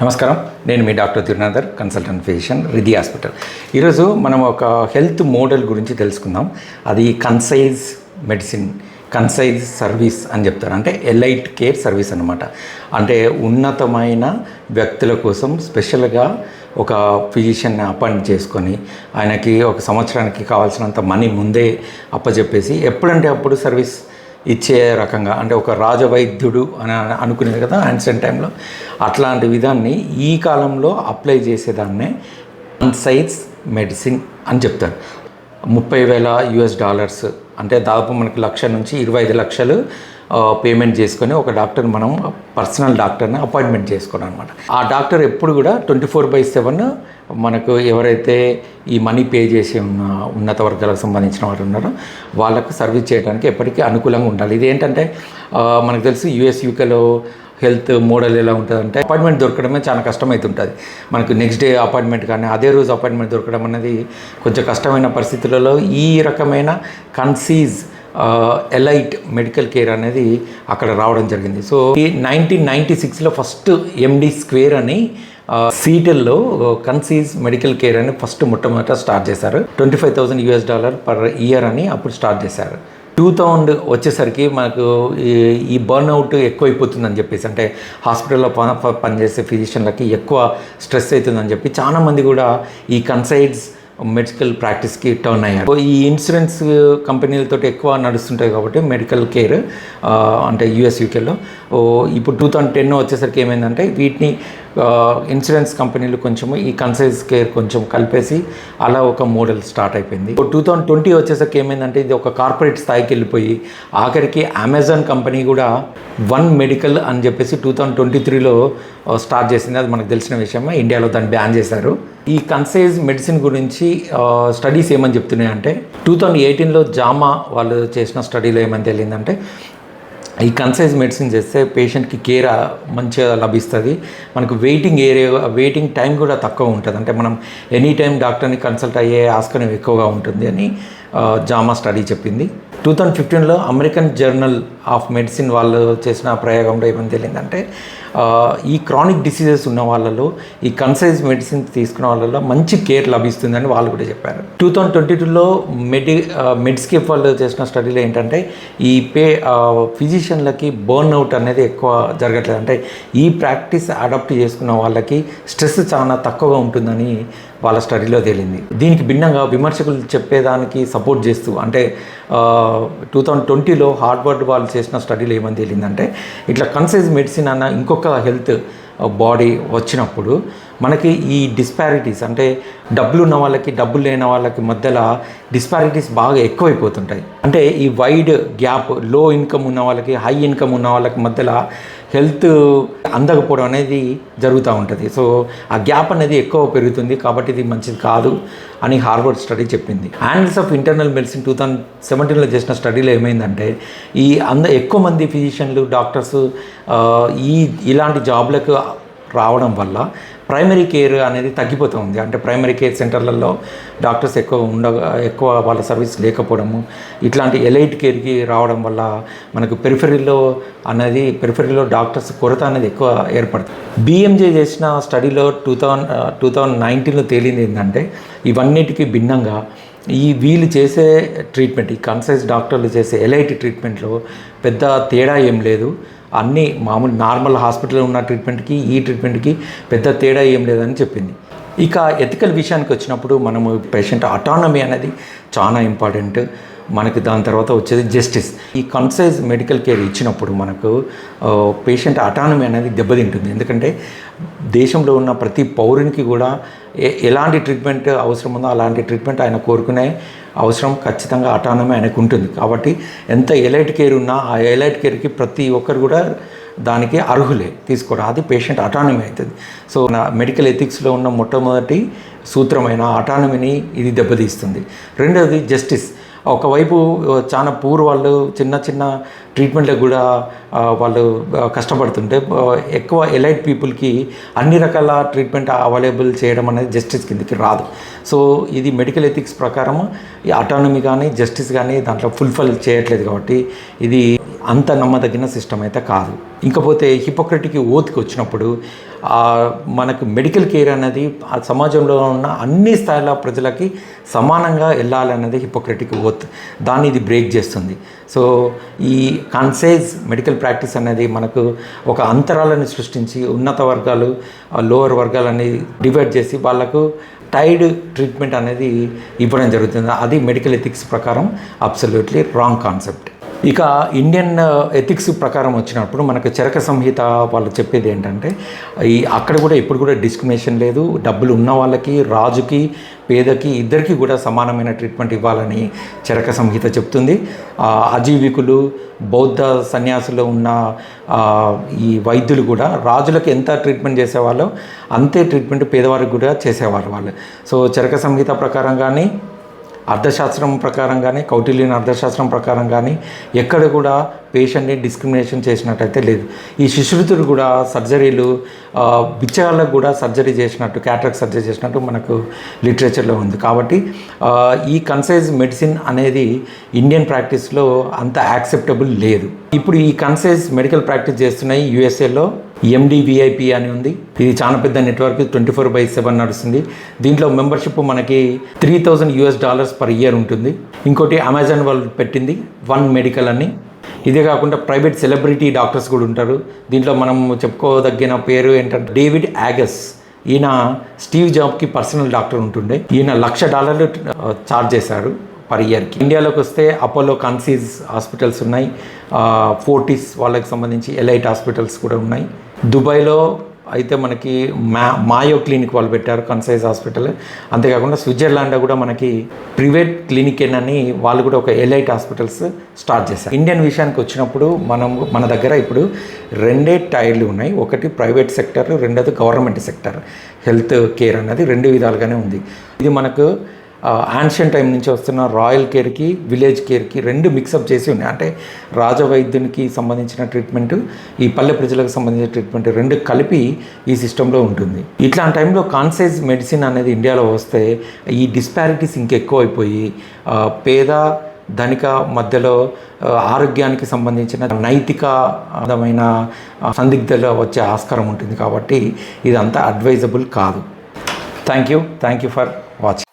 నమస్కారం. నేను మీ doctor Tirunathar consultant physician Riddhi hospital. ఈరోజు మనం ఒక హెల్త్ మోడల్ గురించి తెలుసుకుందాం. అది కన్సైజ్ మెడిసిన్ కన్సైజ్ సర్వీస్ అని చెప్తారు. అంటే ఎలైట్ కేర్ సర్వీస్ అనమాట అంటే ఉన్నతమైన వ్యక్తుల కోసం స్పెషల్గా ఒక ఫిజిషియన్ని అపాయింట్ చేసుకొని ఆయనకి ఒక సంవత్సరానికి కావాల్సినంత మనీ ముందే అప్పచెప్పేసి ఎప్పుడంటే అప్పుడు సర్వీస్ ఇచ్చే రకంగా అంటే ఒక రాజవైద్యుడు అని అనుకునేది కదా యాన్సెంట్ టైంలో అట్లాంటి విధాన్ని ఈ కాలంలో అప్లై చేసేదాన్నే సైన్స్ మెడిసిన్ అని చెప్తారు. ముప్పై వేల యుఎస్ డాలర్స్ అంటే దాదాపు మనకి లక్ష నుంచి ఇరవై ఐదు లక్షలు పేమెంట్ చేసుకొని ఒక డాక్టర్ మనం పర్సనల్ డాక్టర్ని అపాయింట్మెంట్ చేసుకున్నాం అనమాట ఆ డాక్టర్ ఎప్పుడు కూడా ట్వంటీ ఫోర్ బై సెవెన్ మనకు ఎవరైతే ఈ మనీ పే చేసి ఉన్న ఉన్నత వర్గాలకు సంబంధించిన వారు ఉన్నారో వాళ్ళకు సర్వీస్ చేయడానికి ఎప్పటికీ అనుకూలంగా ఉండాలి. ఇది ఏంటంటే మనకు తెలుసు యుఎస్ యూకేలో హెల్త్ మోడల్ ఎలా ఉంటుందంటే అపాయింట్మెంట్ దొరకడమే చాలా కష్టమవుతుంటుంది మనకు నెక్స్ట్ డే అపాయింట్మెంట్ కానీ అదే రోజు అపాయింట్మెంట్ దొరకడం అనేది కొంచెం కష్టమైన పరిస్థితులలో ఈ రకమైన కన్సీజ్ ఎలైట్ మెడికల్ కేర్ అనేది అక్కడ రావడం జరిగింది. సో ఈ నైన్టీన్ నైంటీ సిక్స్లో ఫస్ట్ ఎండి స్క్వేర్ అని సీటల్లో కన్సీజ్ మెడికల్ కేర్ అని ఫస్ట్ మొట్టమొదట స్టార్ట్ చేశారు. Twenty five thousand US dollar per year అని అప్పుడు స్టార్ట్ చేశారు. టూ థౌజండ్ వచ్చేసరికి మనకు ఈ- ఈ బర్న్అవుట్ ఎక్కువైపోతుందని చెప్పేసి అంటే హాస్పిటల్లో ప పనిచేసే ఫిజిషియన్లకి ఎక్కువ స్ట్రెస్ అవుతుందని చెప్పి చాలామంది కూడా ఈ కన్సైడ్స్ మెడికల్ ప్రాక్టీస్కి టర్న్ అయ్యారు. ఈ ఇన్సూరెన్స్ కంపెనీలతో ఎక్కువ నడుస్తుంటాయి కాబట్టి మెడికల్ కేర్ అంటే యూఎస్ యూకేలో ఇప్పుడు టూ థౌజండ్ టెన్ వచ్చేసరికి ఏమైందంటే వీటిని ఇన్సూరెన్స్ కంపెనీలు కొంచెం ఈ కన్సైజ్ కేర్ కొంచెం కలిపేసి అలా ఒక మోడల్ స్టార్ట్ అయిపోయింది. టూ థౌజండ్ ట్వంటీ వచ్చేసరికి ఏమైందంటే ఇది ఒక కార్పొరేట్ స్థాయికి వెళ్ళిపోయి ఆఖరికి అమెజాన్ కంపెనీ కూడా వన్ మెడికల్ అని చెప్పేసి టూ థౌజండ్ ట్వంటీ త్రీలో స్టార్ట్ చేసింది. అది మనకు తెలిసిన విషయమే. ఇండియాలో దాన్ని బ్యాన్ చేశారు. ఈ కన్సైజ్ మెడిసిన్ గురించి స్టడీస్ ఏమని చెప్తున్నాయంటే టూ థౌజండ్ ఎయిటీన్లో జామా వాళ్ళు చేసిన స్టడీలో ఏమని తెలియదంటే ఈ కన్సైజ్ మెడిసిన్ చేస్తే పేషెంట్కి కేర్ మంచిగా లభిస్తుంది. మనకు వెయిటింగ్ ఏరియా వెయిటింగ్ టైం కూడా తక్కువ ఉంటుంది. అంటే మనం ఎనీ టైం డాక్టర్ని కన్సల్ట్ అయ్యే ఆస్కారం ఎక్కువగా ఉంటుంది అని జామా స్టడీ చెప్పింది. టూ థౌజండ్ ఫిఫ్టీన్లో అమెరికన్ జర్నల్ ఆఫ్ మెడిసిన్ వాళ్ళు చేసిన ప్రయోగంలో ఏమని తెలియదంటే ఈ క్రానిక్ డిసీజెస్ ఉన్న వాళ్ళలో ఈ కన్సైజ్ మెడిసిన్ తీసుకున్న వాళ్ళలో మంచి కేర్ లభిస్తుందని వాళ్ళు కూడా చెప్పారు. టూ థౌజండ్ ట్వంటీ టూలో మెడి మెడిస్కేప్ వాళ్ళు చేసిన స్టడీలో ఏంటంటే ఈ పే ఫిజిషియన్లకి బర్న్ అవుట్ అనేది ఎక్కువ జరగట్లేదు. అంటే ఈ ప్రాక్టీస్ అడాప్ట్ చేసుకున్న వాళ్ళకి స్ట్రెస్ చాలా తక్కువగా ఉంటుందని వాళ్ళ స్టడీలో తేలింది. దీనికి భిన్నంగా విమర్శకులు చెప్పేదానికి సపోర్ట్ చేస్తూ అంటే టూ థౌజండ్ ట్వంటీలో హార్వర్డ్ వాళ్ళు చేసిన స్టడీలో ఏమని తేలిందంటే ఇట్లా కన్సైజ్ మెడిసిన్ అన్న ఇంకొక హెల్త్ బాడీ వచ్చినప్పుడు మనకి ఈ డిస్పారిటీస్ అంటే డబ్బులు ఉన్న వాళ్ళకి డబ్బులు లేని వాళ్ళకి మధ్యలో డిస్పారిటీస్ బాగా ఎక్కువైపోతుంటాయి. అంటే ఈ వైడ్ గ్యాప్లో ఇన్కమ్ ఉన్న వాళ్ళకి హై ఇన్కమ్ ఉన్న వాళ్ళకి మధ్యలో హెల్త్ అందకపోవడం అనేది జరుగుతూ ఉంటుంది. సో ఆ గ్యాప్ అనేది ఎక్కువ పెరుగుతుంది కాబట్టి ఇది మంచిది కాదు అని హార్వర్డ్ స్టడీ చెప్పింది. Annals of internal medicine two thousand సెవెంటీన్లో చేసిన స్టడీలో ఏమైందంటే ఈ అంద ఎక్కువ మంది ఫిజిషియన్లు డాక్టర్స్ ఈ ఇలాంటి జాబ్లకు రావడం వల్ల ప్రైమరీ కేర్ అనేది తగ్గిపోతూ ఉంది. అంటే ప్రైమరీ కేర్ సెంటర్లలో డాక్టర్స్ ఎక్కువ ఉండ ఎక్కువ వాళ్ళ సర్వీస్ లేకపోవడము ఇట్లాంటి ఎలైట్ కేర్కి రావడం వల్ల మనకు పెరిఫరీలో అనేది పెరిఫరీలో డాక్టర్స్ కొరత అనేది ఎక్కువ ఏర్పడుతుంది బిఎంజే చేసిన స్టడీలో టూ థౌజండ్ టూ థౌజండ్ నైన్టీన్లో తేలింది ఏంటంటే ఇవన్నిటికీ భిన్నంగా ఈ వీళ్ళు చేసే ట్రీట్మెంట్ ఈ కన్సైజ్ డాక్టర్లు చేసే ఎలైట్ ట్రీట్మెంట్లో పెద్ద తేడా ఏం లేదు. అన్నీ మామూలు నార్మల్ హాస్పిటల్లో ఉన్న ట్రీట్మెంట్కి ఈ ట్రీట్మెంట్కి పెద్ద తేడా ఏం లేదని చెప్పింది. ఇక ఎథికల్ విషయానికి వచ్చినప్పుడు మనము పేషెంట్ అటానమీ అనేది చాలా ఇంపార్టెంట్ మనకి దాని తర్వాత వచ్చేది జస్టిస్ ఈ కన్సైజ్ మెడికల్ కేర్ ఇచ్చినప్పుడు మనకు పేషెంట్ అటానమీ అనేది దెబ్బతింటుంది. ఎందుకంటే దేశంలో ఉన్న ప్రతి పౌరునికి కూడా ఎలాంటి ట్రీట్మెంట్ అవసరం ఉందో అలాంటి ట్రీట్మెంట్ ఆయన కోరుకునే అవసరం ఖచ్చితంగా అటానమీ ఆయనకు ఉంటుంది. కాబట్టి ఎంత ఎలైట్ కేర్ ఉన్నా ఆ ఎలైట్ కేర్కి ప్రతి ఒక్కరు కూడా దానికి అర్హులే తీసుకోవడం అది పేషెంట్ అటానమీ అవుతుంది. సో నా మెడికల్ ఎథిక్స్లో ఉన్న మొట్టమొదటి సూత్రమైన అటానమీని ఇది దెబ్బతీస్తుంది. రెండవది జస్టిస్ ఒకవైపు చాలా పూర్ వాళ్ళు చిన్న చిన్న ట్రీట్మెంట్లకు కూడా వాళ్ళు కష్టపడుతుంటే ఎక్కువ ఎలైట్ పీపుల్కి అన్ని రకాల ట్రీట్మెంట్ అవైలబుల్ చేయడం అనేది జస్టిస్ కిందకి రాదు. సో ఇది మెడికల్ ఎథిక్స్ ప్రకారం ఈ అటానమీ కానీ జస్టిస్ కానీ దాంట్లో ఫుల్ఫిల్ చేయట్లేదు కాబట్టి ఇది అంత నమ్మదగిన సిస్టమ్ అయితే కాదు. ఇంకపోతే హిపోక్రటిక్ ఓత్కి వచ్చినప్పుడు మనకు మెడికల్ కేర్ అనేది ఆ సమాజంలో ఉన్న అన్ని స్థాయిల ప్రజలకి సమానంగా వెళ్ళాలన్నది హిపోక్రటిక్ ఓత్ దాన్ని ఇది బ్రేక్ చేస్తుంది. సో ఈ కన్సైజ్ మెడికల్ ప్రాక్టీస్ అనేది మనకు ఒక అంతరాలను సృష్టించి ఉన్నత వర్గాలు లోవర్ వర్గాలని డివైడ్ చేసి వాళ్ళకు టైడ్ ట్రీట్మెంట్ అనేది ఇవ్వడం జరుగుతుంది. అది మెడికల్ ఎథిక్స్ ప్రకారం అబ్సల్యూట్లీ రాంగ్ కాన్సెప్ట్ ఇక ఇండియన్ ఎథిక్స్ uh, ప్రకారం వచ్చినప్పుడు మనకు చరక సంహిత వాళ్ళు చెప్పేది ఏంటంటే ఈ అక్కడ కూడా ఎప్పుడు కూడా డిస్క్రిమినేషన్ లేదు. డబ్బులు ఉన్న వాళ్ళకి రాజుకి పేదకి ఇద్దరికి కూడా సమానమైన ట్రీట్మెంట్ ఇవ్వాలని చరక సంహిత చెప్తుంది. అజీవికులు బౌద్ధ సన్యాసులు ఉన్న ఈ వైద్యులు కూడా రాజులకు ఎంత ట్రీట్మెంట్ చేసేవాళ్ళో అంతే ట్రీట్మెంట్ పేదవారికి కూడా చేసేవారు వాళ్ళు. సో చరక సంహిత ప్రకారం కానీ అర్థశాస్త్రం ప్రకారం కానీ కౌటిల్యన్ అర్థశాస్త్రం ప్రకారం కానీ ఎక్కడ కూడా పేషెంట్ని డిస్క్రిమినేషన్ చేసినట్టయితే లేదు. ఈ శిశురుతులు కూడా సర్జరీలు ఆ, బిచ్చగాళ్ళకు కూడా సర్జరీ చేసినట్టు క్యాటరాక్ట్ సర్జరీ చేసినట్టు మనకు లిటరేచర్లో ఉంది. కాబట్టి ఈ కన్సైజ్ మెడిసిన్ అనేది ఇండియన్ ప్రాక్టీస్లో అంత యాక్సెప్టబుల్ లేదు. ఇప్పుడు ఈ కన్సైజ్ మెడికల్ ప్రాక్టీస్ చేస్తున్నాయి యూఎస్ఏలో. ఎండివిఐపి అని ఉంది. ఇది చాలా పెద్ద network twenty four by seven నడుస్తుంది. దీంట్లో మెంబర్షిప్ మనకి three thousand US dollars per year ఉంటుంది. ఇంకోటి అమెజాన్ వాళ్ళు పెట్టింది వన్ మెడికల్ అని. ఇదే కాకుండా ప్రైవేట్ సెలబ్రిటీ డాక్టర్స్ కూడా ఉంటారు. దీంట్లో మనం చెప్పుకోదగిన పేరు ఏంటంటే డేవిడ్ యాగస్. ఈయన స్టీవ్ జాబ్కి పర్సనల్ డాక్టర్ ఉంటుండే. ఈయన లక్ష డాలర్లు ఛార్జ్ చేశారు పర్ ఇయర్కి. ఇండియాలోకి వస్తే అపోలో కన్సీజ్ హాస్పిటల్స్ ఉన్నాయి. ఫోర్టీస్ వాళ్ళకి సంబంధించి ఎలైట్ హాస్పిటల్స్ కూడా ఉన్నాయి. దుబాయ్లో అయితే మనకి మా మాయో క్లినిక్ వాళ్ళు పెట్టారు కన్సైజ్ హాస్పిటల్. అంతేకాకుండా స్విట్జర్లాండ్లో కూడా మనకి ప్రైవేట్ క్లినిక్ అని వాళ్ళు కూడా ఒక ఎలైట్ హాస్పిటల్స్ స్టార్ట్ చేశారు. ఇండియన్ విషయానికి వచ్చినప్పుడు మనం మన దగ్గర ఇప్పుడు రెండే టైర్లు ఉన్నాయి. ఒకటి ప్రైవేట్ సెక్టర్ రెండోది గవర్నమెంట్ సెక్టర్. హెల్త్ కేర్ అన్నది రెండు విధాలుగానే ఉంది. ఇది మనకు యాన్షియన్ టైం నుంచి వస్తున్న రాయల్ కేర్కి విలేజ్ కేర్కి రెండు మిక్సప్ చేసి ఉన్నాయి. అంటే రాజవైద్యునికి సంబంధించిన ట్రీట్మెంట్ ఈ పల్లె ప్రజలకు సంబంధించిన ట్రీట్మెంట్ రెండు కలిపి ఈ సిస్టంలో ఉంటుంది. ఇట్లాంటి టైంలో కాన్సైజ్ మెడిసిన్ అనేది ఇండియాలో వస్తే ఈ డిస్పారిటీస్ ఇంకెక్కువ అయిపోయి పేద ధనిక మధ్యలో ఆరోగ్యానికి సంబంధించిన నైతికమైన అందమైన సందిగ్ధలో వచ్చే ఆస్కారం ఉంటుంది కాబట్టి ఇదంతా అడ్వైజబుల్ కాదు. Thank you thank you for watching